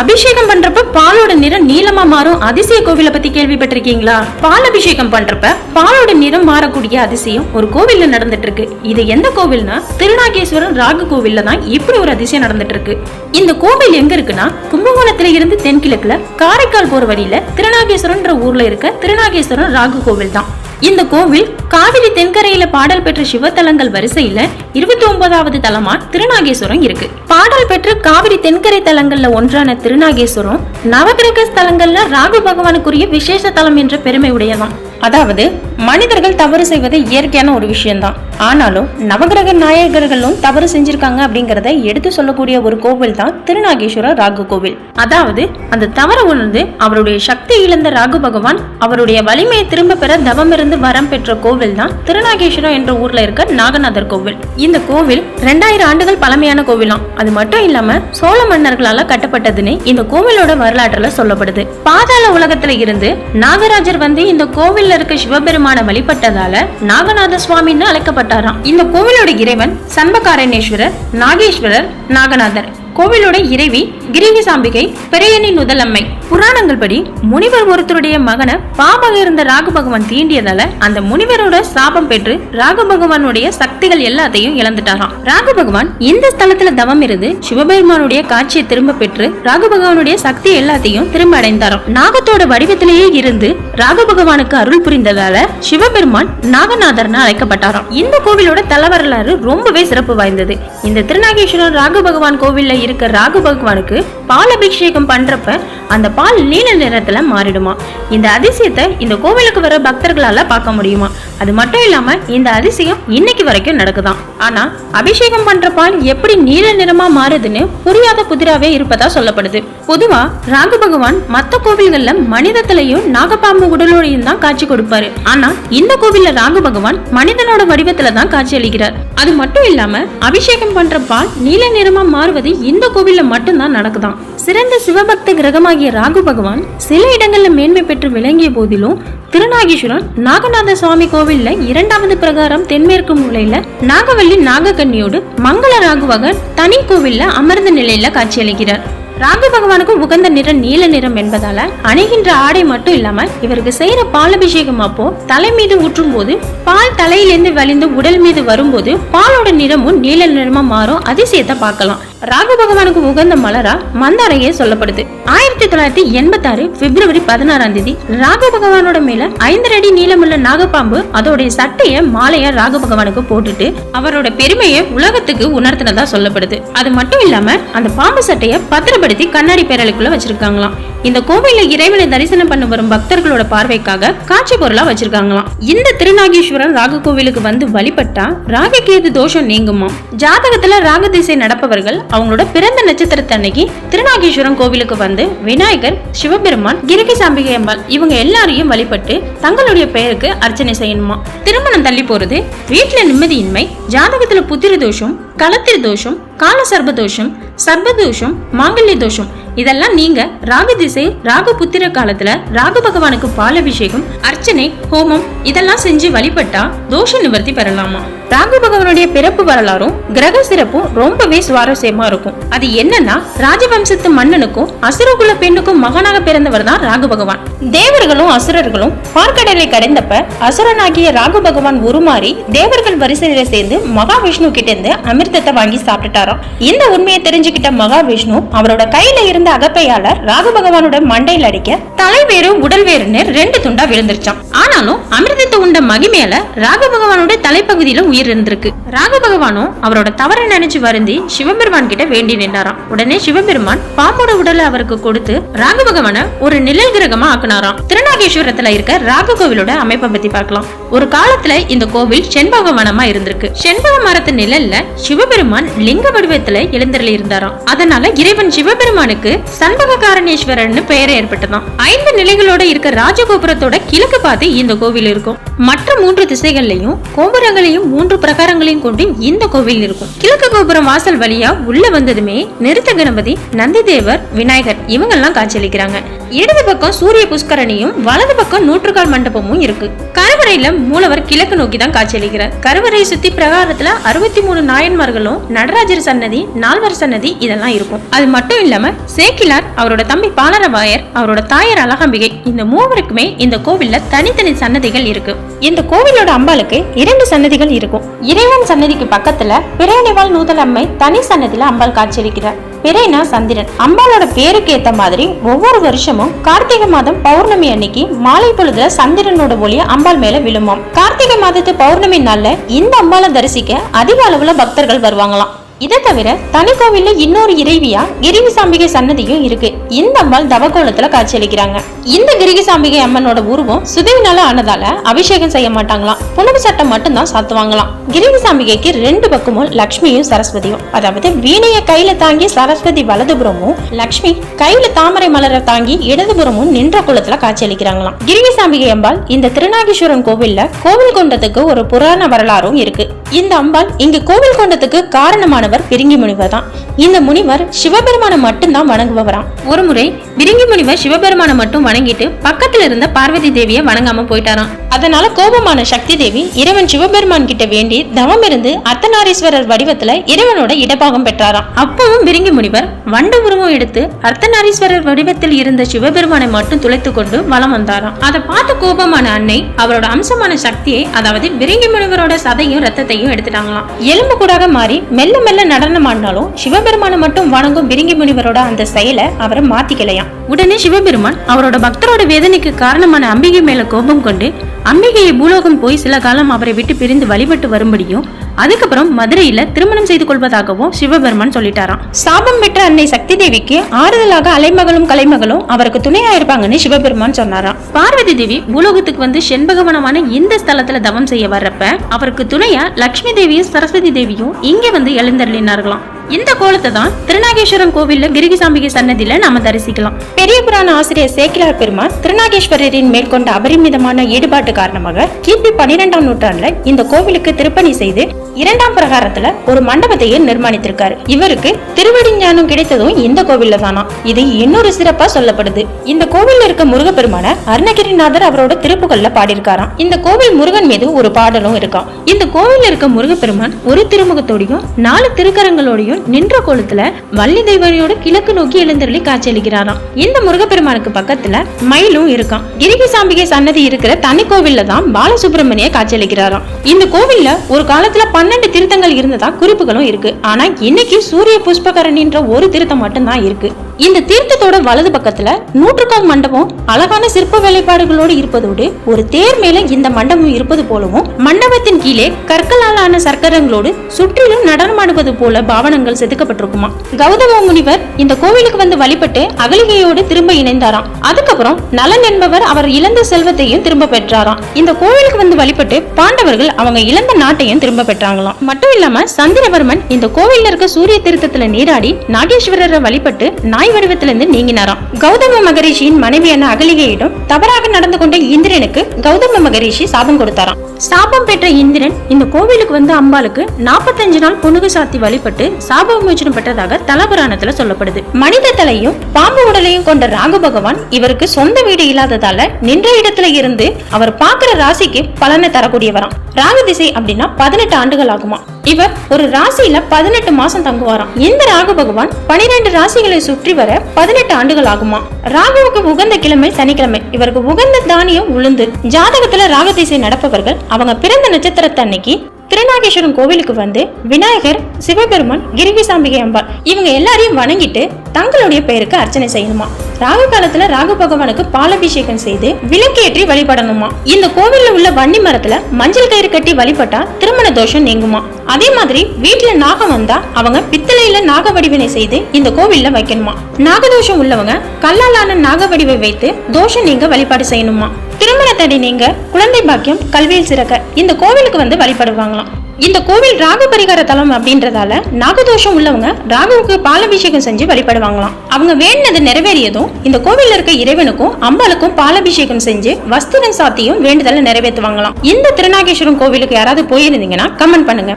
அபிஷேகம் பண்றப்ப பாலோட நிறம் நீளமா மாறும். அதிசய கோவிலை பத்தி கேள்விப்பட்டிருக்கீங்களா? பால் அபிஷேகம் பண்றப்ப பாலோட நிறம் மாறக்கூடிய அதிசயம் ஒரு கோவில்ல நடந்துட்டு இருக்கு இது எந்த கோவில்னா திருநாகேஸ்வரம் ராகு கோவில்ல தான் இப்படி ஒரு அதிசயம் நடந்துட்டு இருக்கு இந்த கோவில் எங்க இருக்குன்னா கும்பகோணத்துல இருந்து தென்கிழக்குல காரைக்கால் போற வழியில திருநாகேஸ்வரம்ன்ற ஊர்ல இருக்க திருநாகேஸ்வரம் ராகு கோவில் தான். இந்த கோவில் காவிரி தென்கரையில பாடல் பெற்ற சிவத்தலங்கள் வரிசையில இருபத்தி ஒன்பதாவது தலமா திருநாகேஸ்வரம் இருக்கு. பாடல் பெற்ற காவிரி தென்கரை தலங்கள்ல ஒன்றான திருநாகேஸ்வரம் நவகிரக ஸ்தலங்கள்ல ராகு பகவானுக்குரிய விசேஷ தலம் என்ற பெருமை உடையதாம் அதாவது மனிதர்கள் தவறு செய்வது இயற்கையான ஒரு விஷயம்தான். ஆனாலும் நவகிரக நாயகர்களும் தவறு செஞ்சிருக்காங்க அப்படிங்கறத எடுத்து சொல்லக்கூடிய ஒரு கோவில் தான் திருநாகேஸ்வர ராகு கோவில். அதாவது அந்த தவற உணர்ந்து அவருடைய சக்தி இழந்த ராகு பகவான் அவருடைய வலிமையை திரும்ப பெற தவம் இருந்து வரம் பெற்ற கோவில் தான் திருநாகேஸ்வரம் என்ற ஊர்ல இருக்க நாகநாதர் கோவில். இந்த கோவில் ரெண்டாயிரம் ஆண்டுகள் பழமையான கோவிலாம். அது மட்டும் இல்லாம சோழ மன்னர்களால கட்டப்பட்டதுன்னு இந்த கோவிலோட வரலாற்றுல சொல்லப்படுது. பாதாள உலகத்துல இருந்து நாகராஜர் வந்து இந்த கோவில்ல இருக்க சிவபெருமான் வழிபட்டதால நாகநாத சுவாமின்னு அழைக்கப்பட்டாராம். இந்த கோவிலோட இறைவன் சண்பகாரணேஸ்வரர் நாகேஸ்வரர் நாகநாதர். கோவிலோட இறைவி கிரிகிசாம்பிகை பெரியனின் முதலம்மை புராணங்கள் படி முனிவர் ஒருத்தருடைய மகனை பாபாக இருந்த ராகு பகவான் தீண்டியதால அந்த முனிவரோட சாபம் பெற்று ராகு பகவானுடைய சக்திகள் எல்லாத்தையும் இழந்துட்டாராம். ராகு பகவான் இந்த ஸ்தலத்துல தவம் இருந்து சிவபெருமானுடைய காட்சியை திரும்ப பெற்று ராகு பகவானுடைய சக்தி எல்லாத்தையும் திரும்ப அடைந்தாராம். நாகத்தோட வடிவத்திலேயே இருந்து ராகு பகவானுக்கு அருள் புரிந்ததால சிவபெருமான் நாகநாதர்னு அழைக்கப்பட்டாராம். இந்த கோவிலோட தல வரலாறு ரொம்பவே சிறப்பு வாய்ந்தது. இந்த திருநாகேஸ்வரர் ராகு பகவான் கோவில்ல இருக்க ராகு பகவானுக்கு பால் அபிஷேகம் பண்றப்ப அந்த பால் நீல நிறத்துல மாறிடுமா. இந்த அதிசயத்தை இந்த கோவிலுக்கு வர பக்தர்களால பார்க்க முடியுமா. அது மட்டும் இல்லாம இந்த அதிசயம் இன்னைக்கு வரைக்கும் நடக்குதான். ஆனா அபிஷேகம் பண்ற பால் எப்படி நீல நிறமா மாறுதுன்னு புரியாத புதிராவே இருப்பதா சொல்லப்படுது. பொதுவா ராகு பகவான் மத்த கோவில்கள்ல மனிதத்திலையும் நாகப்பாம்பு உடலோடையும் தான் காட்சி கொடுப்பாரு. ஆனா இந்த கோவில்ல ராகு பகவான் மனிதனோட வடிவத்துல தான் காட்சி அளிக்கிறார். அது மட்டும் இல்லாம அபிஷேகம் பண்ற பால் நீல நிறமா மாறுவது இந்த கோவில்ல மட்டும்தான் நடக்குதாம் சிறந்த சிவபக்த கிரகமாகிய ராகு பகவான் சில இடங்கள்ல மேன்மை பெற்று விளங்கிய போதிலும் திருநாகேஸ்வரன் நாகநாத சுவாமி கோவில்ல இரண்டாவது பிரகாரம் தென்மேற்கு மூலையில நாகவல்லி நாகக்கன்னியோடு மங்கள ராகுவாக தனி கோவில்ல அமர்ந்த நிலையில காட்சியளிக்கிறார். ராகு பகவானுக்கு உகந்த நிறம் நீல நிறம் என்பதால அணிகின்ற ஆடை மட்டும் இல்லாம இவருக்கு செய்யற பாலபிஷேகம் அப்போ தலை மீது ஊற்றும் போது பால் தலையிலிருந்து வலிந்து உடல் மீது வரும்போது பாலோட நிறமும் நீல நிறமா மாறும். அதிசயத்தை பார்க்கலாம். ராகு பகவானுக்கு உகந்த மலரா மந்தாரையே சொல்லப்படுது. ஆயிரத்தி தொள்ளாயிரத்தி எண்பத்தி ஆறு பிப்ரவரி பதினாறாம் தேதி ராகு பகவானோட மேல ஐந்து அடி நீளமுள்ள நாகப்பாம்பு அதோடைய சட்டைய மாலையா ராகு பகவானுக்கு போட்டுட்டு அவரோட பெருமையை உலகத்துக்கு உணர்த்தினதா சொல்லப்படுது. அது மட்டும் இல்லாம அந்த பாம்பு சட்டைய பயன்படுத்தி கண்ணாடி பேரலைக்குள்ள வச்சிருக்காங்களாம். இந்த கோவில்ல இறைவனை தரிசனம் பண்ண வரும் பக்தர்களோட பார்வைக்காக காட்சி பொருளா வச்சிருக்காங்களாம். இந்த திருநாகேஸ்வரர் ராகு கோவிலுக்கு வந்து வழிபட்டா ராககேது தோஷம் நீங்குமா ஜாதகத்துல ராக திசை நடப்பவர்கள் அவங்களோட பிறந்த நட்சத்திரத்தை அன்னைக்கு திருநாகேஸ்வரம் கோவிலுக்கு வந்து விநாயகர் சிவபெருமான் கிரகிசாம்பிகை அம்பாள் இவங்க எல்லாரையும் வழிபட்டு தங்களுடைய பெயருக்கு அர்ச்சனை செய்யணுமா திருமணம் தள்ளி போறது? வீட்டுல நிம்மதியின்மை ஜாதகத்துல புத்திர தோஷம் களத்திர தோஷம் கால சர்ப தோஷம் சர்ப தோஷம் மாங்கல்ய தோஷம். இதெல்லாம் நீங்க ராகு திசை ராகு புத்திர காலத்துல ராகு பகவானுக்கு பால் அபிஷேகம் அர்ச்சனை ஹோமம் இதெல்லாம் செஞ்சு வழிபட்டா தோஷ நிவர்த்தி பெறலாமா? ராகு பகவானுடைய பிறப்பு வரலாறும் கிரக சிறப்பும் ரொம்பவே சுவாரஸ்யமா இருக்கும். அது என்னன்னா ராஜவம்சத்து மன்னனுக்கும் அசுரகுல பெண்ணுக்கும் மகனாக பிறந்தவர் தான் ராகு பகவான். தேவர்களும் அசுரர்களும் பார்க்கடலை கடைந்தப்ப அசுரனாகிய ராகு பகவான் உருமாறி தேவர்கள் வரிசையில சேர்ந்து மகாவிஷ்ணு கிட்ட இருந்து அமிர்தத்தை வாங்கி சாப்பிட்டுட்டாராம். இந்த உண்மையை தெரிஞ்சுக்கிட்ட மகாவிஷ்ணு அவரோட கையில இருந்த அகப்பையால ராகு பகவானோட மண்டையில் அடிக்க தலை வேறு உடல் வேறுன்னு ரெண்டு துண்டா விழுந்துருச்சாம். ஆனாலும் அமிர்தத்தை உண்ட மகிமேல ராகு பகவானோட தலைப்பகுதியில உயிர் இருந்திருக்கு. ராகு பகவானும் அவரோட தவற நினைச்சு வருந்தி சிவபெருமான் கிட்ட வேண்டி நின்றாராம். உடனே சிவபெருமான் பாம்போட உடலை அவருக்கு கொடுத்து ராகு பகவான ஒரு நிழல் கிரகமா ஆக்குனாராம். திருநாகேஸ்வரத்துல இருக்க ராகு கோவிலோட அமைப்பை பத்தி பார்க்கலாம். ஒரு காலத்துல இந்த கோவில் செண்பக வனமா இருந்திருக்கு. செண்பக மரத்து நிழல்ல சிவபெருமான் லிங்க வடிவத்துல எழுந்தருளி இருந்தாராம். அதனால இறைவன் சிவபெருமானுக்கு சண்பககாரணேஸ்வரர்னு பெயர் ஏற்பட்டதாம் ஐந்து நிலைகளோட இருக்க ராஜகோபுரத்தோட கிழக்கு பார்த்து இந்த கோவில் இருக்கும். மற்ற மூன்று திசைகள்லயும் கோபுரங்களையும் மூன்று பிரகாரங்களையும் கொண்டு இந்த கோவில் இருக்கும். கிழக்கு கோபுரம் வாசல் வழியா உள்ள வந்ததுமே நிறுத்த கணபதி நந்திதேவர் விநாயகர் இவங்கெல்லாம் காட்சியளிக்கிறாங்க. இடது பக்கம் சூரிய புஷ்கரணியும் வலது பக்கம் நூற்றுக்கால் மண்டபமும் இருக்கு. கருவறையில மூலவர் கிழக்கு நோக்கி தான் காட்சியளிக்கிறார். கருவறையை சுத்தி பிரகாரத்துல அறுபத்தி மூணு நாயன்மார்களும் நடராஜர் சன்னதி நால்வர் சன்னதி இதெல்லாம் இருக்கும். அது மட்டும் இல்லாம சேக்கிலார் அவரோட தம்பி பாலரவாயர் அவரோட தாயார் அழகம்பிகை இந்த மூவருக்குமே இந்த கோவில்ல தனித்தனி சன்னதிகள் இருக்கு. இந்த கோவிலோட அம்பாளுக்கு இரண்டு சன்னதிகள் இருக்கும். இறைவன் சன்னதிக்கு பக்கத்துல பிறையணிவாள் நூதல் அம்மை தனி சன்னதியில அம்பாள் காட்சியளிக்கிறார். பிறைனா சந்திரன். அம்பாளோட பேருக்கு ஏத்த மாதிரி ஒவ்வொரு வருஷமும் கார்த்திகை மாதம் பௌர்ணமி அன்னைக்கு மாலை பொழுதுல சந்திரனோட ஒளி அம்பாள் மேல விழுமாம். கார்த்திகை மாதத்து பௌர்ணமி நாள்ல இந்த அம்பாளை தரிசிக்க அதிக அளவுல பக்தர்கள் வருவாங்களாம். இதை தவிர தனி கோவில்ல இன்னொரு இறைவியா கிரிகிசாம்பிகை சன்னதியும் இருக்கு. இந்த அம்பாள் தவக்கோலத்துல காட்சியளிக்கிறாங்க. இந்த கிரிகிசாம்பிகை அம்மனோட உருவம் சுதவினால ஆனதால அபிஷேகம் செய்ய மாட்டாங்களாம். புனவு சட்டம் மட்டும்தான் சாத்துவாங்களாம். கிரிகிசாம்பிகைக்கு ரெண்டு பக்கமும் லக்ஷ்மியும் சரஸ்வதியும். அதாவது வீணைய கையில தாங்கி சரஸ்வதி வலதுபுறமும் லக்ஷ்மி கையில தாமரை மலரை தாங்கி இடதுபுறமும் நின்ற குளத்துல காட்சியளிக்கிறாங்களாம். கிரிகிசாம்பிகை அம்பாள் இந்த திருநாகேஸ்வரன் கோவில்ல கோவில் கொண்டத்துக்கு ஒரு புராண வரலாறும் இருக்கு. இந்த அம்பாள் இங்க கோவில் கொண்டத்துக்கு காரணமான காரணமானவர் பிரிங்கி முனிவர் தான். இந்த முனிவர் சிவபெருமானை மட்டும்தான் வணங்குபவராம். ஒரு முறை பிரிங்கி முனிவர் சிவபெருமானை மட்டும் வணங்கிட்டு பக்கத்துல இருந்த பார்வதி தேவியை வணங்காம போயிட்டாராம். அதனால கோபமான சக்தி தேவி இறைவன் சிவபெருமான் கிட்ட வேண்டி தவம் இருந்து அர்த்தநாரீஸ்வரர் வடிவத்துல இறைவனோட இடபாகம் பெற்றாராம். அப்பவும் பிரிங்கி முனிவர் வண்ட உருவம் எடுத்து அர்த்தநாரீஸ்வரர் வடிவத்தில் இருந்த சிவபெருமானை மட்டும் துளைத்து கொண்டு வலம் வந்தாராம். அதை பார்த்த கோபமான அன்னை அவரோட அம்சமான சக்தியை அதாவது பிரிங்கி முனிவரோட சதையும் ரத்தத்தையும் எடுத்துட்டாங்களாம். எலும்பு கூடாக மாறி மெல்ல மெல்ல நடனம் ஆடினாலும் சிவபெருமானை மட்டும் வணங்கும் பிரிங்கி முனிவரோட அந்த செயலை அவரை மாத்திக்கலையாம். உடனே சிவபெருமான் அவரோட பக்தரோட வேதனைக்கு காரணமான அம்பிகை மேல கோபம் கொண்டு அம்பிகையை பூலோகம் போய் சில காலம் அவரை விட்டு பிரிந்து வழிபட்டு வரும்படியும் அதுக்கப்புறம் மதுரையில திருமணம் செய்து கொள்வதாகவும் சிவபெருமான் சொல்லிட்டாராம். சாபம் பெற்ற அன்னை சக்தி தேவிக்கு ஆறுதலாக அலைமகளும் கலைமகளும் அவருக்கு துணையா இருப்பாங்கன்னு சிவபெருமான் சொன்னாராம். பார்வதி தேவி பூலோகத்துக்கு வந்து செண்பகவனமான இந்த ஸ்தலத்துல தவம் செய்ய வர்றப்ப அவருக்கு துணையா லட்சுமி தேவியும் சரஸ்வதி தேவியும் இங்க வந்து எழுந்தருளினார்களாம். இந்த கோலத்தை தான் திருநாகேஸ்வரம் கோவில்ல கிரிகிசாம்பிகை சன்னதியில நாம தரிசிக்கலாம். பெரிய புராண ஆசிரியர் சேக்கிலார் பெருமாள் திருநாகேஸ்வரரின் மேற்கொண்ட அபரிமிதமான ஈடுபாட்டு காரணமாக கிபி பன்னிரெண்டாம் நூற்றாண்டுல இந்த கோவிலுக்கு திருப்பணி செய்து இரண்டாம் பிரகாரத்துல ஒரு மண்டபத்தையே நிர்மாணித்திருக்காரு. இவருக்கு திருவடி ஞானம் கிடைத்ததும் இந்த கோவில்ல தானா? இது இன்னொரு சிறப்பா சொல்லப்படுது. இந்த கோவில்ல இருக்க முருகப்பெருமான அருணகிரிநாதர் அவரோட திருப்புகள்ல பாடியிருக்காராம். இந்த கோவில் முருகன் மீது ஒரு பாடலும் இருக்காம். இந்த கோவில்ல இருக்க முருகப்பெருமான் ஒரு திருமுகத்தோடையும் நாலு திருக்கரங்களோடையும் நின்ற கோலத்துல வள்ளி தெய்வனையோட கிழக்கு நோக்கி எழுந்தருளி காட்சியளிக்கிறாராம். இந்த முருகப்பெருமானுக்கு பக்கத்துல மயிலும் இருக்காம். கிரிகிசாம்பிகை சன்னதி இருக்கிற தனி கோவில்ல தான் பாலசுப்ரமணிய காட்சியளிக்கிறாராம். இந்த கோவில்ல ஒரு காலத்துல பன்னெண்டு திருத்தங்கள் இருந்ததா குறிப்புகளும் இருக்கு. ஆனா இன்னைக்கு சூரிய புஷ்பகரணின்ற ஒரு திருத்தம் மட்டும்தான் இருக்கு. இந்த தீர்த்தத்தோட வலது பக்கத்துல நூற்றுக்கால் மண்டபம் அழகான சிற்ப வேலைப்பாடுகளோடு இருப்பதோடு ஒரு தேர் மேல இந்த மண்டபம் இருப்பது போலவும் மண்டபத்தின் கீழே கற்களால் ஆன சர்க்கரங்களோடு சுற்றிலும் நடனமாடுவது போல பாவனங்கள் செதுக்கப்பட்டிருக்குமா? கௌதம முனிவர் இந்த கோவிலுக்கு வந்து வழிபட்டு அகலிகையோடு திரும்ப இணைந்தாராம். அதுக்கப்புறம் நலன் என்பவர் அவர் இழந்த செல்வத்தையும் திரும்ப பெற்றாராம். இந்த கோவிலுக்கு வந்து வழிபட்டு பாண்டவர்கள் அவங்க இழந்த நாட்டையும் திரும்ப பெற்றாங்களாம். மட்டும் இல்லாம சந்திரவர்மன் இந்த கோவில்ல இருக்க சூரிய திருத்தத்துல நீராடி நாகேஸ்வரரை வழிபட்டு நாய் நாய் வடிவத்திலிருந்து நீங்கினாராம். கௌதம மகரிஷியின் மனைவியான அகலிகையிடம் தவறாக நடந்து கொண்ட இந்திரனுக்கு கௌதம மகரிஷி சாபம் கொடுத்தாராம். சாபம் பெற்ற இந்திரன் இந்த கோவிலுக்கு வந்த அம்பாளுக்கு நாற்பத்தஞ்சு நாள் புனுகு சாத்தி வழிபட்டு சாப விமோச்சனம் பெற்றதாக தலபுராணத்துல சொல்லப்படுது. மனித தலையும் பாம்பு உடலையும் கொண்ட ராகு பகவான் இவருக்கு சொந்த வீடு இல்லாததால நின்ற இடத்துல இருந்து அவர் பாக்குற ராசிக்கு பலனை தரக்கூடியவராம். ராகு திசை அப்படின்னா பதினெட்டு ஆண்டுகள் ஆகுமா இவர் ஒரு ராசியில பதினெட்டு மாசம் தங்குவாராம். இந்த ராகு பகவான் பனிரெண்டு ராசிகளை சுற்றி வர பதினெட்டு ஆண்டுகள் ஆகுமா ராகுவுக்கு உகந்த கிழமை சனிக்கிழமை. இவருக்கு உகந்த தானியம் உளுந்து. ஜாதகத்துல ராகு திசை நடப்பவர்கள் அவங்க பிறந்த நட்சத்திரத்தை அன்னைக்கு திருநாகேஸ்வரம் கோவிலுக்கு வந்து விநாயகர் சிவபெருமான் கிரிகிசாம்பிகை அம்பாள் இவங்க எல்லாரையும் வணங்கிட்டு தங்களுடைய பெயருக்கு அர்ச்சனை செய்யணுமா? ராகு காலத்துல ராகு பகவானுக்கு பாலபிஷேகம் செய்து விளக்கேற்றி வழிபடணுமா? இந்த கோவில்ல உள்ள வன்னி மரத்துல மஞ்சள் கயிறு கட்டி வழிபட்டா திருமண தோஷம் நீங்குமா? அதே மாதிரி வீட்டுல நாகம் வந்தா அவங்க பித்தளையில நாக வடிவினை செய்து இந்த கோவில்ல வைக்கணுமா? நாகதோஷம் உள்ளவங்க கல்லாலான நாக வடிவை வைத்து தோஷம் நீங்க வழிபாடு செய்யணுமா? திருமணத்தடி நீங்க குழந்தை பாக்கியம் கல்வியில் சிறக்க இந்த கோவிலுக்கு வந்து வழிபடுவாங்களாம். இந்த கோவில் ராகு பரிகார தலம் அப்படின்றதால நாகதோஷம் உள்ளவங்க ராகுவுக்கு பாலபிஷேகம் செஞ்சு வழிபடுவாங்களாம். அவங்க வேண்டினது நிறைவேறியதும் இந்த கோவில்ல இருக்க இறைவனுக்கும் அம்பாளுக்கும் பாலபிஷேகம் செஞ்சு வஸ்திரம் சாத்தியும் வேண்டுதலை நிறைவேற்றுவாங்களாம். இந்த திருநாகேஸ்வரம் கோவிலுக்கு யாராவது போயிருந்தீங்கன்னா கமெண்ட் பண்ணுங்க.